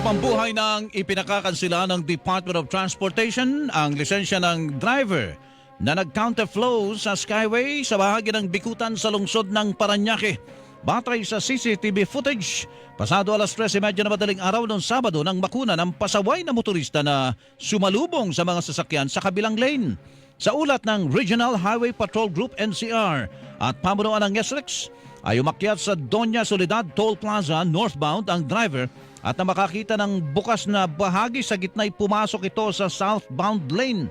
Pambuhay ng ipinakakansila ng Department of Transportation ang lisensya ng driver na nag-counterflow sa Skyway sa bahagi ng Bikutan sa lungsod ng Paranaque. Batay sa CCTV footage, pasado alas 13.30 na madaling araw ng Sabado nang makuna ng pasaway na motorista na sumalubong sa mga sasakyan sa kabilang lane. Sa ulat ng Regional Highway Patrol Group NCR at pamunuan ng SREX, ay umakyat sa Doña Soledad Toll Plaza northbound ang driver at na makakita ng bukas na bahagi sa gitna'y pumasok ito sa southbound lane.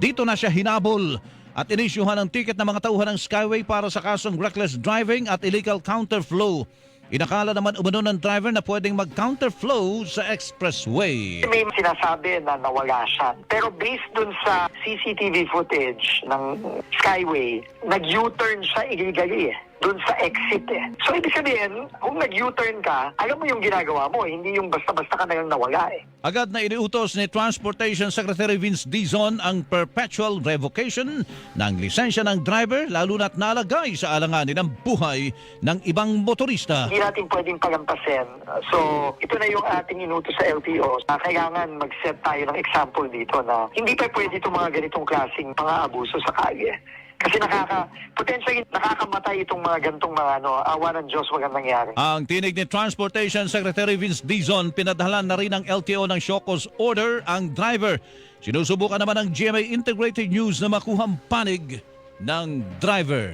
Dito na siya hinabol at inisyuhan ng ticket ng mga tauhan ng Skyway para sa kasong reckless driving at illegal counterflow. Inakala naman umano ng driver na pwedeng mag-counterflow sa expressway. May sinasabi na nawala siya. Pero based dun sa CCTV footage ng Skyway, nag-U-turn siya illegally eh. Dun sa exit eh. So ibig sabihin, kung nag-U-turn ka, alam mo yung ginagawa mo, hindi yung basta-basta ka na lang nawala eh. Agad na iniutos ni Transportation Secretary Vince Dizon ang perpetual revocation ng lisensya ng driver lalo na't nalagay sa alanganin ng buhay ng ibang motorista. Hindi natin pwedeng palampasin. So, ito na yung ating inutos sa LTO. Na kailangan mag-set tayo ng example dito na hindi pa pwede itong mga ganitong klaseng pang-aabuso sa kalye. Kasi nakaka, potentially nakakamatay itong mga gantong mga ano, awa ng Diyos wag ang nangyari. Ang tinig ni Transportation Secretary Vince Dizon, pinadala na rin ng LTO ng Shokos order ang driver. Sinusubukan naman ng GMA Integrated News na makuhang panig ng driver.